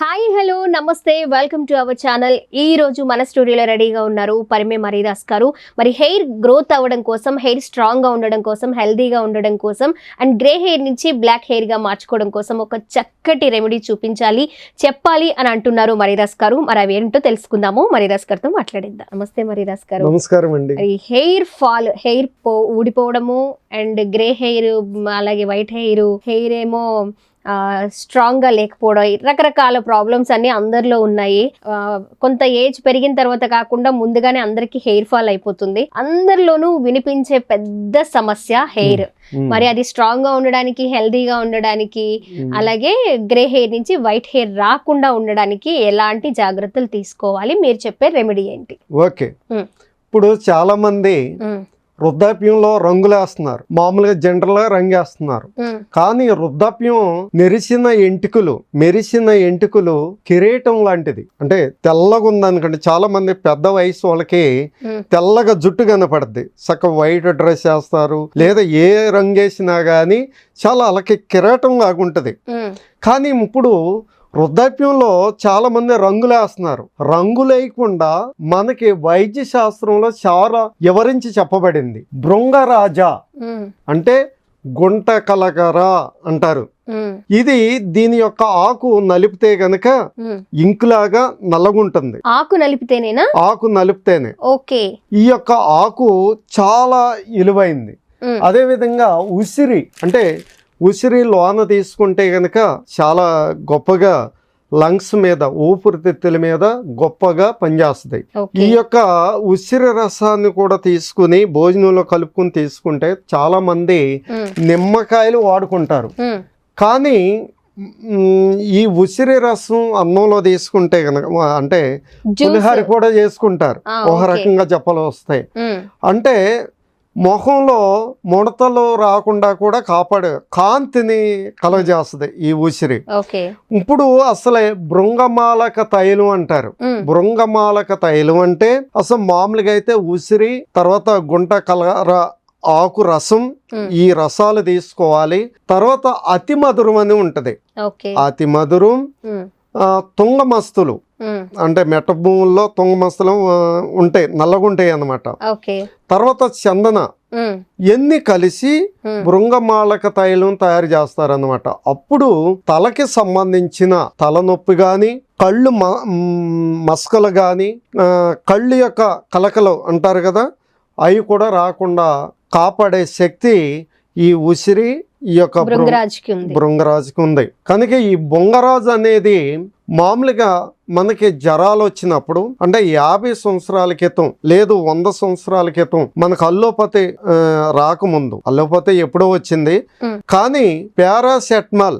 Hi hello నమస్తే welcome to our channel. ఈ రోజు మన స్టూడియోలో రెడీగా ఉన్నారు పరిమే మరీదాస్ గారు. మరి హెయిర్ గ్రోత్ అవ్వడం కోసం హెయిర్ స్ట్రాంగ్గా ఉండడం కోసం హెల్దీగా ఉండడం కోసం అండ్ గ్రే హెయిర్ నుంచి బ్లాక్ హెయిర్గా మార్చుకోవడం కోసం ఒక చక్కటి రెమెడీ చూపించాలి చెప్పాలి అని అంటున్నారు మరీదాస్ గారు. మరి అవి ఏంటో తెలుసుకుందాము. మరీదాస్ గారితో మాట్లాడిద్దాం. నమస్తే మరీదాస్ గారు. నమస్కారం అండి. హెయిర్ ఫాల్ హెయిర్ పో ఊడిపోవడము అండ్ గ్రే హెయిర్ అలాగే వైట్ హెయిర్ హెయిర్ ఏమో స్ట్రాంగ్గా లేకపోవడం రకరకాల ప్రాబ్లమ్స్ అన్ని అందరిలో ఉన్నాయి. కొంత ఏజ్ పెరిగిన తర్వాత కాకుండా ముందుగానే అందరికి హెయిర్ ఫాల్ అయిపోతుంది. అందరిలోనూ వినిపించే పెద్ద సమస్య హెయిర్ ఉమ్, మరి అది స్ట్రాంగ్గా ఉండడానికి హెల్దీగా ఉండడానికి ఉమ్, అలాగే గ్రే హెయిర్ నుంచి వైట్ హెయిర్ రాకుండా ఉండడానికి ఎలాంటి జాగ్రత్తలు తీసుకోవాలి? మీరు చెప్పే రెమెడీ ఏంటి? ఓకే. ఇప్పుడు చాలా మంది వృద్ధాప్యంలో రంగులేస్తున్నారు. మామూలుగా జనరల్గా రంగేస్తున్నారు కానీ వృద్ధాప్యం మెరిసిన ఎంటుకలు మెరిసిన ఎంటుకలు కిరీటం లాంటిది. అంటే తెల్లగా ఉందనుకోండి చాలా మంది పెద్ద వయసు వాళ్ళకి. తెల్లగా జుట్టు కనపడుద్ది. చక్క వైట్ డ్రెస్ వేస్తారు లేదా ఏ రంగేసినా కానీ చాలా అలాగే కిరీటం లాగుంటది. కానీ ఇప్పుడు వృద్ధాప్యంలో చాలా మంది రంగులేస్తున్నారు రంగు లేకుండా మనకి వైద్య శాస్త్రంలో చాలా వివరించి చెప్పబడింది. భృంగరాజా అంటే గుంట కలగర అంటారు. ఇది దీని యొక్క ఆకు నలిపితే గనక. ఇంకులాగా నల్లగుంటుంది. ఆకు నలిపితేనేనా? ఆకు నలిపితేనే. ఓకే. ఈ యొక్క ఆకు చాలా విలువైంది ఉమ్, అదేవిధంగా ఉసిరి అంటే ఉసిరి లోన తీసుకుంటే గనక చాలా గొప్పగా లంగ్స్ మీద ఊపిరితిత్తుల మీద గొప్పగా పనిచేస్తుంది. ఈ యొక్క ఉసిరి రసాన్ని కూడా తీసుకుని భోజనంలో కలుపుకుని తీసుకుంటే చాలా మంది నిమ్మకాయలు వాడుకుంటారు. కానీ ఈ ఉసిరి రసం అన్నంలో తీసుకుంటే కనుక అంటే పులిహార కూడా చేసుకుంటారు. ఒక. రకంగా చెప్పలు వస్తాయి. అంటే మొహంలో ముడతలు రాకుండా కూడా కాపాడే కాంతిని కలగజేస్తుంది ఈ ఉసిరి. ఇప్పుడు అసలే భృంగమాలక తైలం అంటారు. ఉమ్, భృంగమాలక తైలం అంటే అసలు మామూలుగా అయితే ఉసిరి తర్వాత గుంట కలర ఆకు రసం ఈ రసాలు తీసుకోవాలి. తర్వాత అతి మధురం అని ఉంటది. అతి మధురం తుంగమస్తులు. అంటే మెట్ట భూముల్లో తుంగమస్తులు ఉంటాయి నల్లగుంటాయి అన్నమాట. ఓకే. తర్వాత చందన. ఎన్ని కలిసి ఉమ్, భృంగమాలక తైలం తయారు చేస్తారన్నమాట. అప్పుడు తలకి సంబంధించిన తలనొప్పి కానీ కళ్ళు మ మసకలు కానీ కళ్ళు యొక్క కలకలు అంటారు కదా అవి కూడా రాకుండా కాపాడే శక్తి ఈ ఉసిరి ఈ యొక్క భృంగరాజుకి ఉంది. కనుక ఈ బొంగరాజు అనేది మామూలుగా మనకి జ్వరాలు వచ్చినప్పుడు అంటే యాభై సంవత్సరాల క్రితం లేదు వంద సంవత్సరాల క్రితం మనకు అల్లోపతి రాకముందు. అల్లోపతి ఎప్పుడో వచ్చింది. కానీ పారాసెటమాల్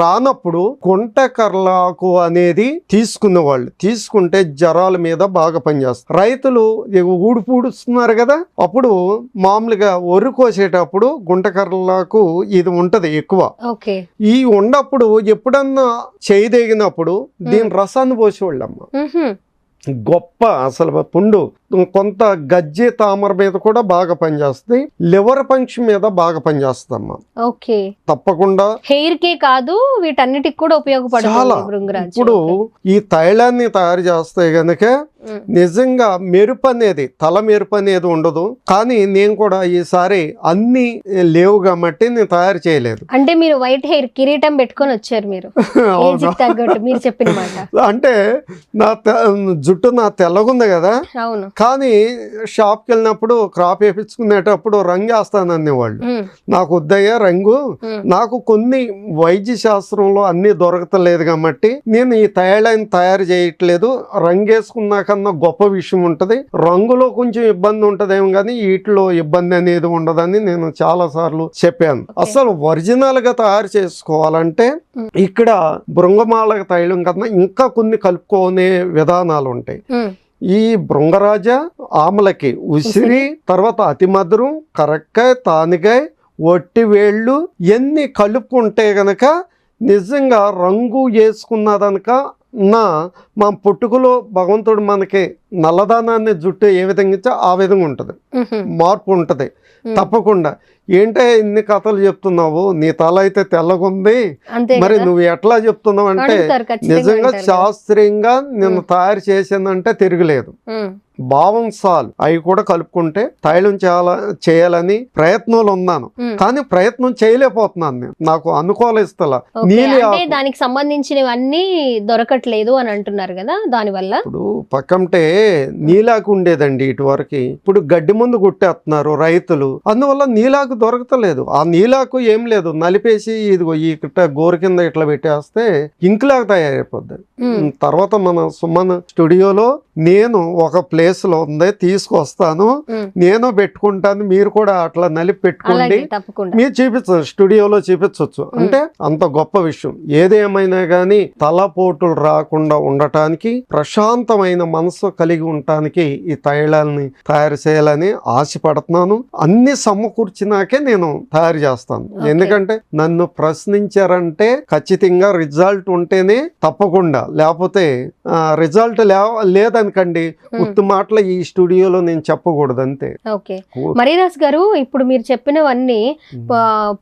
రానప్పుడు గుంటకర్లాకు అనేది తీసుకునేవాళ్ళు. తీసుకుంటే జ్వరాల మీద బాగా పనిచేస్తారు రైతులు ఇక ఊడి పూడుస్తున్నారు కదా అప్పుడు మామూలుగా వరి కోసేటప్పుడు గుంటకర్లాకు ఇది ఉంటది ఎక్కువ. ఈ ఉన్నప్పుడు ఎప్పుడన్నా చేయదగినప్పుడు దీని రసాన్ని పోసేవాళ్ళమ్మ గొప్ప అసలు పుండు. కొంత గజ్జి తామర మీద కూడా బాగా పనిచేస్తుంది. లివర్ ఫంక్షన్ మీద బాగా పనిచేస్తుందమ్మా. ఓకే. తప్పకుండా. హెయిర్ కే కాదు వీటన్నిటికి కూడా ఉపయోగపడుతుంది చాలా. భృంగరాజ్ ఇప్పుడు ఈ తైలాన్ని తయారు చేస్తే గనక ఉమ్, నిజంగా మెరుపు అనేది తల మెరుపు అనేది ఉండదు. కానీ నేను కూడా ఈసారి అన్ని లేవు కాబట్టి నేను తయారు చేయలేదు. అంటే మీరు వైట్ హెయిర్ కిరీటం పెట్టుకొని వచ్చారు మీరు. మీరు చెప్పిన మాట? అంటే నా జుట్టు నా తెల్లగుంది కదా. అవును. కానీ షాప్కి వెళ్ళినప్పుడు క్రాప్ వేపించుకునేటప్పుడు రంగు వేస్తానని వాళ్ళు. నాకు వద్దయ్యా రంగు. నాకు కొన్ని వైద్య శాస్త్రంలో అన్ని దొరకతలేదు కాబట్టి నేను ఈ తైలాన్ని తయారు చేయట్లేదు. రంగు వేసుకున్నా కన్నా గొప్ప విషయం ఉంటది. రంగులో కొంచెం ఇబ్బంది ఉంటదేమో కానీ వీటిలో ఇబ్బంది అనేది ఉండదని నేను చాలా సార్లు చెప్పాను అసలు ఒరిజినల్గా తయారు చేసుకోవాలంటే. ఇక్కడ బృంగమాలక తైలం కన్నా ఇంకా కొన్ని కలుపుకునే విధానాలు ఉంటాయి. ఈ భృంగరాజ ఆమలకి ఉసిరి తర్వాత అతి మధురం కరక్కాయ తానికాయ ఒట్టి వేళ్ళు ఎన్ని కలుపుకుంటే గనక నిజంగా రంగు వేసుకున్నదనక నా మా పుట్టుకలో భగవంతుడు మనకి నల్లదానాన్ని జుట్టు ఏ విధంగా ఇచ్చా ఆ విధంగా ఉంటుంది. మార్పు ఉంటుంది. తప్పకుండా ఏంటే ఇన్ని కథలు చెప్తున్నావు నీ తల అయితే తెల్లగుంది మరి? నువ్వు ఎట్లా చెప్తున్నావు అంటే నిజంగా. శాస్త్రీయంగా నిన్ను తయారు చేసిందంటే తిరగలేదు మ్. భావం సాల్ అవి కూడా కలుపుకుంటే తైలం చాలా చేయాలని ప్రయత్నంలో ఉన్నాను. కానీ ప్రయత్నం చేయలేకపోతున్నాను నేను నాకు అనుకూలిస్తలా ఆకు. దానికి సంబంధించినవన్నీ దొరకట్లేదు అని అంటున్నారు కదా దానివల్ల ఇప్పుడు పక్కంటే నీలాకు ఉండేదండి ఇటువరకు ఇప్పుడు గడ్డి ముందు కొట్టేస్తున్నారు రైతులు అందువల్ల నీలాకు దొరకతలేదు ఆ నీలాకు ఏం లేదు నలిపేసి ఇదిగో ఈ గోరు కింద ఇట్లా పెట్టేస్తే ఇంకులాగా తయారైపోద్ది. తర్వాత మన సుమన్ స్టూడియోలో నేను ఒక ప్లేస్ లో ఉంది తీసుకొస్తాను. నేను పెట్టుకుంటాను మీరు కూడా అట్లా నలిపి పెట్టుకోండి. మీరు చూపించచ్చు స్టూడియోలో చూపించవచ్చు అంటే అంత గొప్ప విషయం. ఏదేమైనా కానీ తలపోటులు రాకుండా ఉండటానికి ప్రశాంతమైన మనసు కలిగి ఉండటానికి ఈ తైలాన్ని తయారు చేయాలని ఆశపడుతున్నాను. అన్ని సమకూర్చినాకే నేను తయారు చేస్తాను. ఎందుకంటే నన్ను ప్రశ్నించారంటే ఖచ్చితంగా రిజల్ట్ ఉంటేనే తప్పకుండా. లేకపోతే రిజల్ట్ లేదనుకండి Hmm. మాటలు ఈ స్టూడియోలో నేను చెప్పకూడదు అంతే ఓకే మరీదాస్ గారు ఇప్పుడు మీరు చెప్పినవన్నీ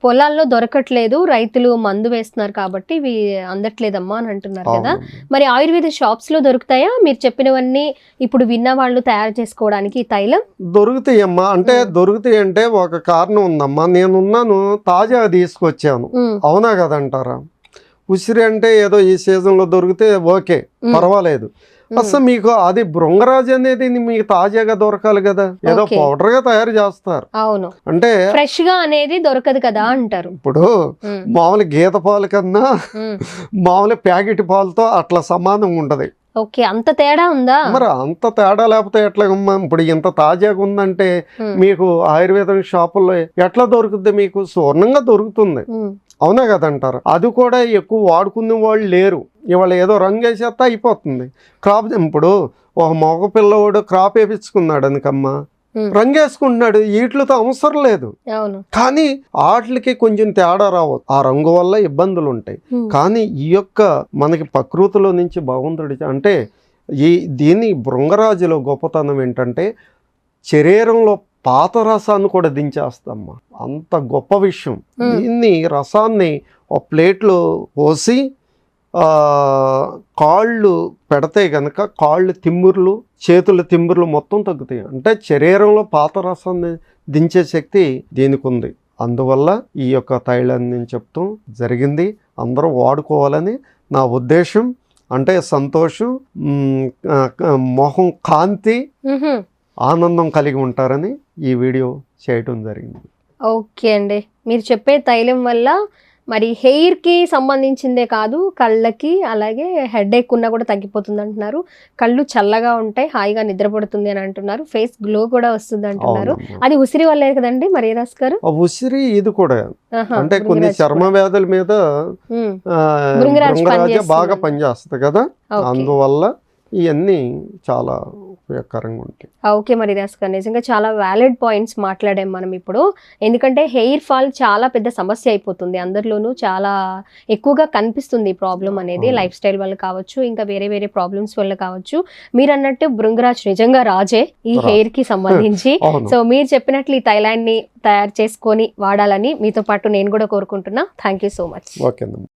పొలాల్లో దొరకట్లేదు రైతులు మందు వేస్తున్నారు కాబట్టి ఇవి అందట్లేదమ్మా అని అంటున్నారు కదా. మరి ఆయుర్వేద షాప్స్లో దొరుకుతాయా? మీరు చెప్పినవన్నీ ఇప్పుడు విన్న వాళ్ళు తయారు చేసుకోవడానికి తైలం? దొరుకుతాయమ్మా. అంటే. దొరుకుతాయి అంటే ఒక కారణం ఉందమ్మా. నేనున్నాను తాజా తీసుకొచ్చాను. అవునా కదంటారా? ఉసిరి అంటే ఏదో ఈ సీజన్లో దొరికితే ఓకే పర్వాలేదు. అసలు మీకు అది బృంగరాజు అనేది మీకు తాజాగా దొరకాలి కదా. ఏదో. పౌడర్గా తయారు చేస్తారు. అవును. అంటే ఫ్రెష్గా అనేది దొరకదు కదా అంటారు. ఇప్పుడు మామూలు గీత పాలు కన్నా. మామూలు ప్యాకెట్ పాలతో అట్లా సమానం ఉండదు ఓకే. అంత తేడా ఉందా? మరి అంత తేడా లేకపోతే ఎట్లాగమ్మా ఇప్పుడు ఇంత తాజాగా ఉందంటే మీకు ఆయుర్వేదం షాపుల్లో ఎట్లా దొరుకుద్ది మీకు? సువర్ణంగా దొరుకుతుంది. అవునా కదంటారు అది కూడా ఎక్కువ వాడుకునే వాళ్ళు లేరు. ఇవాళ ఏదో రంగు వేసేస్తే అయిపోతుంది. క్రాప్ ఇప్పుడు ఒక మగ పిల్లవాడు క్రాప్ వేపించుకున్నాడు అనుకమ్మా. రంగు వేసుకుంటున్నాడు. వీటితో అవసరం లేదు. కానీ వాటికి కొంచెం తేడా రావచ్చు ఆ రంగు వల్ల ఇబ్బందులు ఉంటాయి. కానీ ఈ యొక్క మనకి ప్రకృతిలో నుంచి భగవంతుడి అంటే ఈ దీని భృంగరాజులో గొప్పతనం ఏంటంటే శరీరంలో పాత రసాన్ని కూడా దించేస్తామ్మా. అంత గొప్ప విషయం. దీన్ని రసాన్ని ఒక ప్లేట్లో పోసి కాళ్ళు పెడితే గనక కాళ్ళు తిమ్ముర్లు చేతుల తిమ్ముర్లు మొత్తం తగ్గుతాయి. అంటే శరీరంలో పాత రసాన్ని దించే శక్తి దీనికి ఉంది. అందువల్ల ఈ యొక్క తైలాన్ని నేను చెప్తాం జరిగింది. అందరూ వాడుకోవాలని నా ఉద్దేశం. అంటే సంతోషం మొహం కాంతి. ఆనందం కలిగి ఉంటారని ఈ వీడియో చేయటం జరిగింది. ఓకే అండి. మీరు చెప్పే తైలం వల్ల మరి హెయిర్కి సంబంధించిందే కాదు కళ్ళకి అలాగే హెడ్ ఎక్ ఉన్నా కూడా తగ్గిపోతుంది అంటున్నారు కళ్ళు చల్లగా ఉంటాయి హాయిగా నిద్రపడుతుంది అని అంటున్నారు. ఫేస్ గ్లో కూడా వస్తుంది అంటున్నారు. అది ఉసిరి వల్లే కదండి మరీదాస్ గారు? ఆ ఉసిరి ఇది కూడా. అంటే కొన్ని చర్మ. వ్యాధుల మీద. బాగా పనిచేస్తుంది కదా. అందువల్ల ఇవన్నీ చాలా ఉపయోగకరంగా ఉంటాయి. ఓకే మరీదాస్ గారు. నిజంగా చాలా వ్యాలిడ్ పాయింట్స్ మాట్లాడాం మనం ఇప్పుడు. ఎందుకంటే హెయిర్ ఫాల్ చాలా పెద్ద సమస్య అయిపోతుంది. అందరిలోనూ చాలా ఎక్కువగా కనిపిస్తుంది ఈ ప్రాబ్లం అనేది. లైఫ్ స్టైల్ వల్ల కావచ్చు ఇంకా వేరే వేరే ప్రాబ్లమ్స్ వల్ల కావచ్చు. మీరు అన్నట్టు భృంగరాజ్ నిజంగా రాజే ఈ. హెయిర్కి సంబంధించి. సో మీరు చెప్పినట్లు ఈ థైలాండ్ని తయారు చేసుకొని వాడాలని మీతో పాటు నేను కూడా కోరుకుంటున్నా. థ్యాంక్ యూ సో మచ్ ఓకేనమ్మా